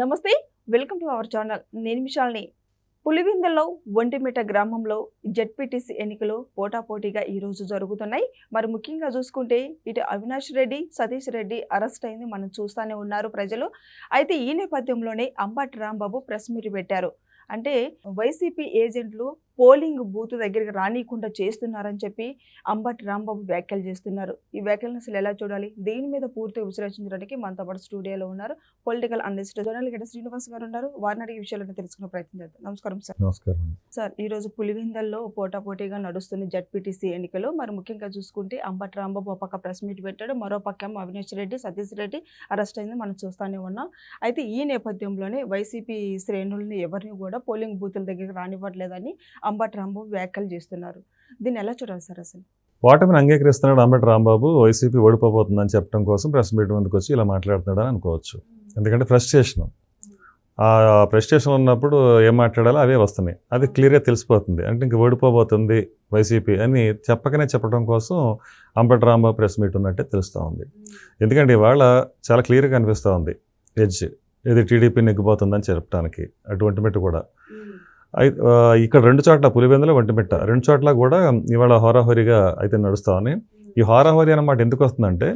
నమస్తే welcome to our channel. నేను మిషాల్ని పులివిందల్లో ఒంటిమిట గ్రామంలో జడ్పీటీసీ ఎన్నికలు పోటాపోటీగా ఈ రోజు జరుగుతున్నాయి. మరి ముఖ్యంగా చూసుకుంటే ఇటు అవినాష్ రెడ్డి సతీష్ రెడ్డి అరెస్ట్ అయింది మనం చూస్తూనే ఉన్నారు ప్రజలు. అయితే ఈ నేపథ్యంలోనే అంబటి రాంబాబు ప్రెస్ మీట్ పెట్టారు. అంటే వైసీపీ ఏజెంట్లు పోలింగ్ బూత్ దగ్గరికి రానియకుండా చేస్తున్నారని చెప్పి అంబటి రాంబాబు వ్యాఖ్యలు చేస్తున్నారు. ఈ వ్యాఖ్యలను అసలు ఎలా చూడాలి? దీని మీద పూర్తిగా విశ్లేషించడానికి మనతో పాటు స్టూడియోలో ఉన్నారు పొలిటికల్ అనలిస్ట్ జోనల్ గడ్డ శ్రీనివాస్ గారు ఉన్నారు. వారిని అడిగే విషయాలను తెలుసుకునే ప్రయత్నం చేద్దాం. నమస్కారం సార్. నమస్కారం సార్ ఈ రోజు పులివెందల్లో పోటాపోటీగా నడుస్తున్న జడ్పీటీసీ ఎన్నికలు మరి ముఖ్యంగా చూసుకుంటే అంబటి రాంబాబు ఒక పక్క ప్రెస్ మీట్ పెట్టాడు మరో పక్క అవినాష్ రెడ్డి సతీష్ రెడ్డి అరెస్ట్ అయింది. మనం చూస్తూనే ఉన్నాం. అయితే ఈ నేపథ్యంలోనే వైసీపీ శ్రేణుల్ని ఎవరిని కూడా పోలింగ్ బూతుల దగ్గరికి రానివ్వట్లేదని అంబటి రాంబాబు వ్యాఖ్యలు చేస్తున్నారు. దీన్ని ఎలా చూడాలి సార్ అసలు? ఓటమిని అంగీకరిస్తున్నాడు అంబటి రాంబాబు. వైసీపీ ఓడిపోబోతుందని చెప్పడం కోసం ప్రెస్ మీట్ ముందుకు వచ్చి ఇలా మాట్లాడుతున్నాడు అని అనుకోవచ్చు. ఎందుకంటే ఫ్రస్ట్రేషన్. ఆ ఫ్రస్ట్రేషన్ ఉన్నప్పుడు ఏం మాట్లాడాలో అవే వస్తున్నాయి. అది క్లియర్గా తెలిసిపోతుంది. అంటే ఇంక ఓడిపోబోతుంది వైసీపీ అని చెప్పకనే చెప్పడం కోసం అంబటి రాంబాబు ప్రెస్ మీట్ ఉన్నట్టే తెలుస్తూ ఉంది. ఎందుకంటే ఇవాళ చాలా క్లియర్గా కనిపిస్తూ ఉంది. ఎడ్జ్ ఇది టీడీపీ నెగ్గిపోతుందని చెప్పడానికి అటువంటి మెట్టు కూడా. ఇక్కడ రెండు చోట్ల పులివెందుల ఒంటిమిట్ట రెండు చోట్ల కూడా ఇవాళ హోరాహోరీగా అయితే నడుస్తామని ఈ హోరాహోరీ అన్నమాట ఎందుకు వస్తుందంటే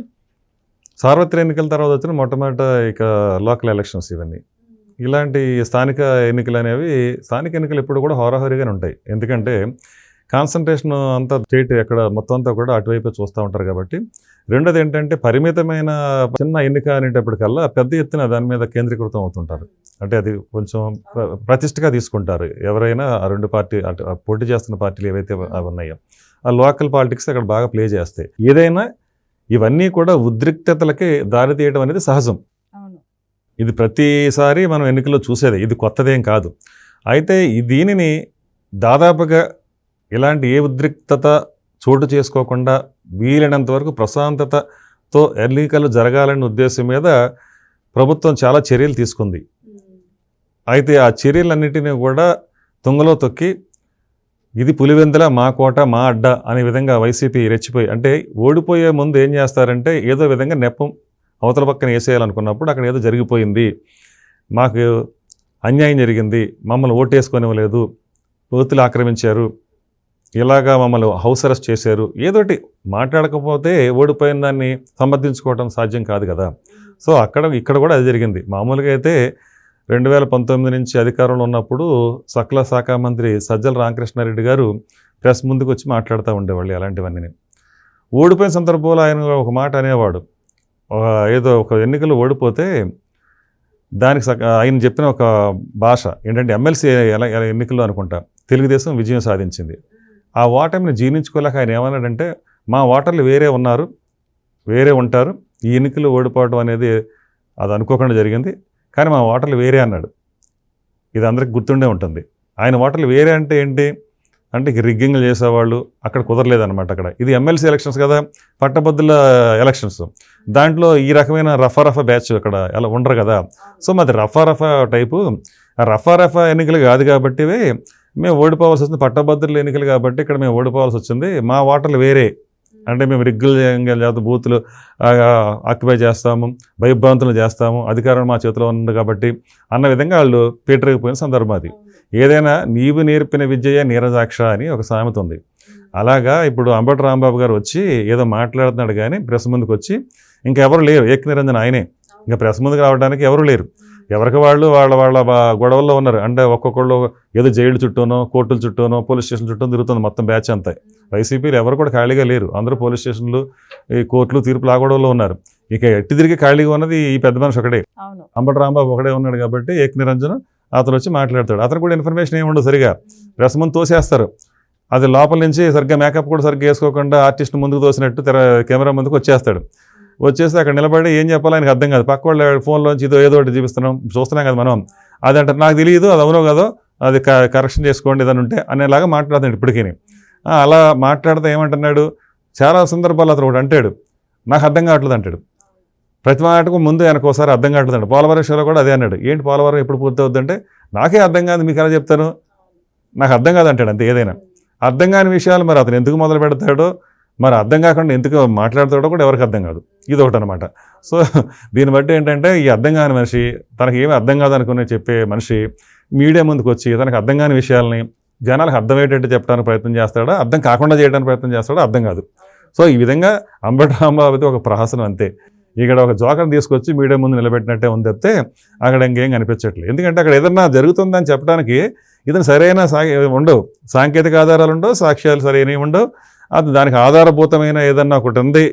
సార్వత్రిక ఎన్నికల తర్వాత వచ్చిన మొట్టమొదట ఇక లోకల్ ఎలక్షన్స్ ఇవన్నీ. ఇలాంటి స్థానిక ఎన్నికలు అనేవి స్థానిక ఎన్నికలు ఎప్పుడు కూడా హోరాహోరీగానే ఉంటాయి. ఎందుకంటే కాన్సన్ట్రేషన్ అంతా స్టేట్ ఎక్కడ మొత్తం అంతా కూడా అటువైపే చూస్తూ ఉంటారు కాబట్టి. రెండోది ఏంటంటే పరిమితమైన చిన్న ఎన్నిక అనేటప్పటికల్లా పెద్ద ఎత్తున దాని మీద కేంద్రీకృతం అవుతుంటారు. అంటే అది కొంచెం ప్ర- ప్రతిష్టగా తీసుకుంటారు. ఎవరైనా ఆ రెండు పార్టీ అటు పోటీ చేస్తున్న పార్టీలు ఏవైతే అవి ఉన్నాయో ఆ లోకల్ పాలిటిక్స్ అక్కడ బాగా ప్లే చేస్తాయి ఏదైనా ఇవన్నీ కూడా ఉద్రిక్తతలకి దారి తీయడం అనేది సహజం. ఇది ప్రతిసారి మనం ఎన్నికల్లో చూసేదే. ఇది కొత్తదేం కాదు. అయితే దీనిని దాదాపుగా ఇలాంటి ఏ ఉద్రిక్తత చోటు చేసుకోకుండా వీలైనంత వరకు ప్రశాంతతతో ఎన్నికలు జరగాలనే ఉద్దేశం మీద ప్రభుత్వం చాలా చర్యలు తీసుకుంది. అయితే ఆ చర్యలన్నిటినీ కూడా తుంగలో తొక్కి ఇది పులివెందుల మా కోట మా అడ్డ అనే విధంగా వైసీపీ రెచ్చిపోయి అంటే ఓడిపోయే ముందు ఏం చేస్తారంటే ఏదో విధంగా నెప్పం అవతల పక్కన వేసేయాలనుకున్నప్పుడు అక్కడ ఏదో జరిగిపోయింది మాకు అన్యాయం జరిగింది మమ్మల్ని ఓటేసుకొనివ్వలేదు బూతులు ఆక్రమించారు ఇలాగా మమ్మల్ని హౌస్ అరెస్ట్ చేశారు. ఏదోటి మాట్లాడకపోతే ఓడిపోయిన దాన్ని సమర్థించుకోవడం సాధ్యం కాదు కదా. సో అక్కడ ఇక్కడ కూడా అది జరిగింది. మామూలుగా అయితే రెండు వేల పంతొమ్మిది నుంచి అధికారంలో ఉన్నప్పుడు సకల శాఖ మంత్రి సజ్జల రామకృష్ణారెడ్డి గారు ప్రెస్ ముందుకు వచ్చి మాట్లాడుతూ ఉండేవాళ్ళు అలాంటివన్నీ ఓడిపోయిన సందర్భంలో ఆయన ఒక మాట అనేవాడు. ఏదో ఒక ఎన్నికలు ఓడిపోతే దానికి ఆయన చెప్పిన ఒక భాష ఏంటంటే ఎమ్మెల్సీ ఎలా ఎన్నికల్లో అనుకుంటా తెలుగుదేశం విజయం సాధించింది. ఆ ఓటమిని జీర్ణించుకోలేక ఆయన ఏమన్నాడంటే మా ఓటర్లు వేరే ఉన్నారు వేరే ఉంటారు ఈ ఎన్నికలు ఓడిపోవడం అనేది అది అనుకోకుండా జరిగింది కానీ మా ఓటర్లు వేరే అన్నాడు. ఇది అందరికి గుర్తుండే ఉంటుంది. ఆయన ఓటర్లు వేరే అంటే ఏంటి? అంటే రిగ్గింగ్లు చేసేవాళ్ళు అక్కడ కుదరలేదన్నమాట అక్కడ. ఇది ఎమ్మెల్సీ ఎలక్షన్స్ కదా పట్టభద్రుల ఎలక్షన్స్. దాంట్లో ఈ రకమైన రఫా రఫా బ్యాచ్ అక్కడ ఎలా ఉండరు కదా. సో మాది రఫా రఫా టైపు ఆ రఫా రఫా ఎన్నికలు కాదు కాబట్టి మేము ఓడిపోవాల్సి వచ్చింది పట్టభద్రుల ఎన్నికలు కాబట్టి ఇక్కడ మేము ఓడిపోవాల్సి వచ్చింది. మా ఓటర్లు వేరే. అంటే మేము రిగ్గులు చేయంగా లేకపోతే బూతులు ఆక్యుపై చేస్తాము భయభ్రాంతులు చేస్తాము అధికారం మా చేతిలో ఉంది కాబట్టి అన్న విధంగా వాళ్ళు పీటరిగిపోయిన సందర్భం అది. ఏదైనా నీవు నేర్పిన విద్యయే నీరజాక్ష అని ఒక సామెత ఉంది. అలాగా ఇప్పుడు అంబటి రాంబాబు గారు వచ్చి ఏదో మాట్లాడుతున్నాడు కానీ ప్రెస్ ముందుకు వచ్చి ఇంకెవరు లేరు. ఏక్ నిరంజన్ ఆయనే. ఇంకా ప్రెస్ ముందుకు రావడానికి ఎవరు లేరు. ఎవరికి వాళ్ళు వాళ్ళ వాళ్ళ గొడవల్లో ఉన్నారు. అంటే ఒక్కొక్కళ్ళు ఏదో జైలు చుట్టూనో కోర్టుల చుట్టూనో పోలీస్ స్టేషన్ చుట్టూ తిరుగుతుంది మొత్తం బ్యాచ్ అంతా. వైసీపీలు ఎవరు కూడా ఖాళీగా లేరు. అందరూ పోలీస్ స్టేషన్లు ఈ కోర్టులు తీర్పులు ఆ గొడవలో ఉన్నారు. ఇక ఎట్టి తిరిగి ఖాళీగా ఉన్నది ఈ పెద్ద మనిషి ఒకడే. అంబటి రాంబాబు ఒకడే ఉన్నాడు కాబట్టి ఏక్ నిరంజన్ అతను వచ్చి మాట్లాడతాడు. అతను కూడా ఇన్ఫర్మేషన్ ఏమి ఉండదు సరిగా. ప్రెస్ ముందు తోసేస్తారు. అది లోపల నుంచి సరిగ్గా మేకప్ కూడా సరిగ్గా వేసుకోకుండా ఆర్టిస్ట్ ముందుకు తోసినట్టు తెర కెమెరా ముందుకు వచ్చేస్తాడు. వచ్చేసి అక్కడ నిలబడి ఏం చెప్పాలో ఆయనకు అర్థం కాదు. పక్క వాళ్ళ ఫోన్లోంచి ఇదో ఏదో ఒకటి చూపిస్తున్నాం. చూస్తున్నాం కదా మనం. అది అంటే నాకు తెలియదు అది అవునో కాదో అది క- కరెక్షన్ చేసుకోండి ఏదైనా ఉంటే అనేలాగా మాట్లాడుతున్నాడు ఇప్పటికీ అలా మాట్లాడితే ఏమంటున్నాడు? చాలా సందర్భాలు అతను ఒకటి అంటాడు నాకు అర్థం కావట్లేదు అంటాడు. ప్రతి మాటకు ముందు ఆయనకు ఒకసారి అర్థం కావట్లేదు పోలవరం విషయంలో కూడా అదే అన్నాడు. ఏంటి పోలవరం ఎప్పుడు పూర్తి అవుతుందంటే నాకే అర్థం కాదు మీకు ఎలా చెప్తాను నాకు అర్థం కాదు అంటాడు అంతే ఏదైనా. అర్థం కాని విషయాలు మరి అతను ఎందుకు మొదలు పెడతాడో? మరి అర్థం కాకుండా ఎందుకు మాట్లాడుతాడో కూడా ఎవరికి అర్థం కాదు. ఇది ఒకటి అనమాట సో దీన్ని బట్టి ఏంటంటే ఈ అర్థం కాని మనిషి తనకి ఏమీ అర్థం కాదనుకుని చెప్పే మనిషి మీడియా ముందుకు వచ్చి తనకు అర్థం కాని విషయాల్ని జనాలకు అర్థమయ్యేటట్టు చెప్పడానికి ప్రయత్నం చేస్తాడా? అర్థం కాకుండా చేయడానికి ప్రయత్నం చేస్తాడా? అర్థం కాదు. సో ఈ విధంగా అంబటి రాంబాబు ఒక ప్రహసనం అంతే. ఇక్కడ ఒక జోకర్ తీసుకొచ్చి మీడియా ముందు నిలబెట్టినట్టే ఉంది తప్పితే అక్కడ ఇంకేం కనిపించట్లేదు. ఎందుకంటే అక్కడ ఏదన్నా జరుగుతుందని చెప్పడానికి ఇతను సరైన సా ఉండవు. సాంకేతిక ఆధారాలు ఉండవు సాక్ష్యాలు సరైనవి ఉండవు. అది దానికి ఆధారభూతమైన ఏదన్నా ఒకటి ఉంది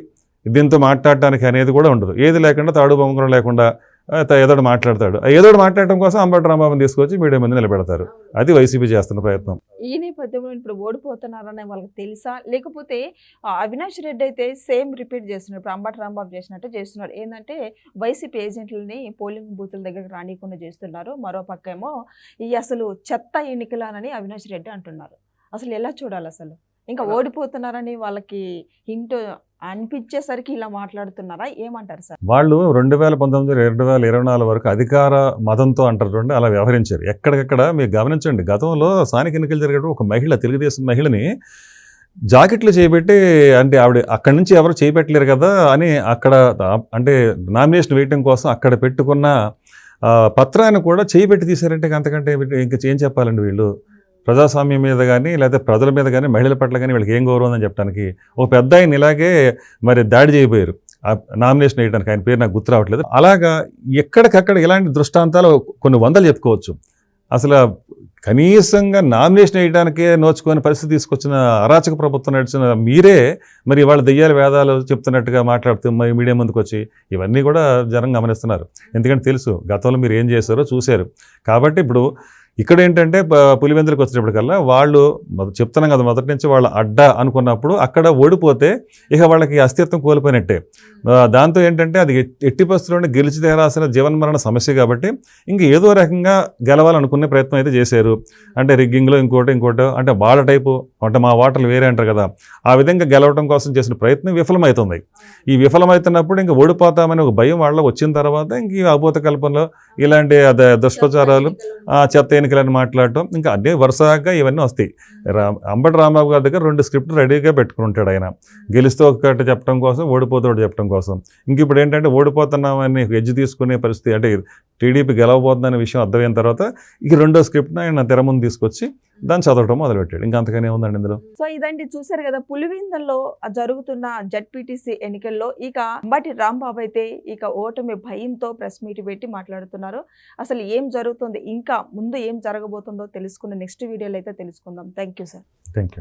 దీంతో మాట్లాడటానికి అనేది కూడా ఉండదు. ఏది లేకుండా తాడు బొమ్మకం లేకుండా ఏదోడు మాట్లాడతాడు. ఏదోడు మాట్లాడటం కోసం అంబటి రాంబాబుని తీసుకొచ్చి మీడియా ముందు నిలబెడతారు. అది వైసీపీ చేస్తున్న ప్రయత్నం. ఈ నేపథ్యంలో ఇప్పుడు ఓడిపోతున్నారనే వాళ్ళకి తెలుసా? లేకపోతే ఆ, అవినాష్ రెడ్డి అయితే సేమ్ రిపీట్ చేస్తున్నాడు. ఇప్పుడు అంబటి రాంబాబు చేసినట్టు చేస్తున్నాడు. ఏంటంటే వైసీపీ ఏజెంట్లని పోలింగ్ బూతుల దగ్గరకు రానియకుండా చేస్తున్నారు. మరో పక్కేమో ఈ అసలు చెత్త ఎన్నికలానని అవినాష్ రెడ్డి అంటున్నారు. అసలు ఎలా చూడాలి అసలు? ఇంకా ఓడిపోతున్నారని వాళ్ళకి హింట్ అనిపించేసరికి ఇలా మాట్లాడుతున్నారా? ఏమంటారు సార్? వాళ్ళు రెండు వేల పంతొమ్మిది రెండు వేల ఇరవై నాలుగు వరకు అధికార మతంతో అంటారు అలా వ్యవహరించారు. ఎక్కడికక్కడ మీరు గమనించండి గతంలో స్థానిక ఎన్నికలు జరిగేటప్పుడు ఒక మహిళ తెలుగుదేశం మహిళని జాకెట్లు చేయబెట్టి అంటే ఆవిడ అక్కడి నుంచి ఎవరు చేయబెట్టలేరు కదా అని అక్కడ అంటే నామినేషన్ వేయటం కోసం అక్కడ పెట్టుకున్న పత్రాన్ని కూడా చేయబెట్టి తీశారంటే అంతకంటే ఇంకా ఏం చెప్పాలండి వీళ్ళు? ప్రజాస్వామ్యం మీద కానీ లేకపోతే ప్రజల మీద కానీ మహిళల పట్ల కానీ వీళ్ళకి ఏం గౌరవం అని చెప్పడానికి ఒక పెద్ద ఆయన ఇలాగే మరి దాడి చేయబోయారు. ఆ నామినేషన్ వేయడానికి ఆయన పేరు నాకు గుర్తు రావట్లేదు. అలాగా ఎక్కడికక్కడ ఇలాంటి దృష్టాంతాలు కొన్ని వందలు చెప్పుకోవచ్చు. అసలు కనీసంగా నామినేషన్ వేయడానికే నోచుకొని పరిస్థితి తీసుకొచ్చిన అరాచక ప్రభుత్వం నడిచిన మీరే మరి వాళ్ళ దెయ్యాల వేదాలు చెప్తున్నట్టుగా మాట్లాడుతూ మరి మీడియా ముందుకు వచ్చి ఇవన్నీ కూడా జనం గమనిస్తున్నారు. ఎందుకంటే తెలుసు గతంలో మీరు ఏం చేశారో చూశారు. కాబట్టి ఇప్పుడు ఇక్కడ ఏంటంటే పులివెందులకు వచ్చేటప్పటికల్లా వాళ్ళు చెప్తున్నాం కదా మొదటి నుంచి వాళ్ళ అడ్డ అనుకున్నప్పుడు అక్కడ ఓడిపోతే ఇక వాళ్ళకి అస్తిత్వం కోల్పోయినట్టే. దాంతో ఏంటంటే అది ఎట్- ఎట్టి పరిస్థితుల్లోనే గెలిచి తీరాల్సిన జీవన్మరణ సమస్య కాబట్టి ఇంక ఏదో రకంగా గెలవాలనుకునే ప్రయత్నం అయితే చేశారు. అంటే రిగ్గింగ్లో ఇంకోటి ఇంకోటి అంటే వాళ్ళ టైపు అంటే మా వాటలు వేరే అంటారు కదా. ఆ విధంగా గెలవడం కోసం చేసిన ప్రయత్నం విఫలమవుతుంది ఈ విఫలమవుతున్నప్పుడు ఇంకా ఓడిపోతామని ఒక భయం వాళ్ళ వచ్చిన తర్వాత ఇంక ఈ అభూత కల్పనలో ఇలాంటి దుష్ప్రచారాలు చెత్త ఎన్నికలని మాట్లాడటం ఇంకా అదే వరుసగా ఇవన్నీ వస్తాయి. రా అంబటి రామబాబు గారి దగ్గర రెండు స్క్రిప్ట్ రెడీగా పెట్టుకుని ఉంటాడు ఆయన. గెలిస్తే ఒకటి చెప్పడం కోసం ఓడిపోతే ఒకటి చెప్పడం కోసం. ఇంక ఇప్పుడు ఏంటంటే ఓడిపోతున్నామని ఎడ్జ్ తీసుకునే పరిస్థితి అంటే టీడీపీ గెలవబోతుందనే విషయం అర్థమైన తర్వాత ఈ రెండో స్క్రిప్ట్ని ఆయన తెర ముందు తీసుకొచ్చి దాన్ని చదవటం మొదలుపెట్టాడు. ఇంకా అంతగానే ఉందండి ఇందులో? సో ఇదండి చూసారు కదా పులివెందుల్లో జరుగుతున్న జడ్పీటీసీ ఎన్నికల్లో ఇక అంబటి రాంబాబు అయితే ఇక ఓటమి భయంతో ప్రెస్ మీట్ పెట్టి మాట్లాడుతున్నారు. అసలు ఏం జరుగుతుంది ఇంకా ముందు ఏం జరగబోతుందో తెలుసుకున్న నెక్స్ట్ వీడియోలో అయితే తెలుసుకుందాం. Thank you sir. థ్యాంక్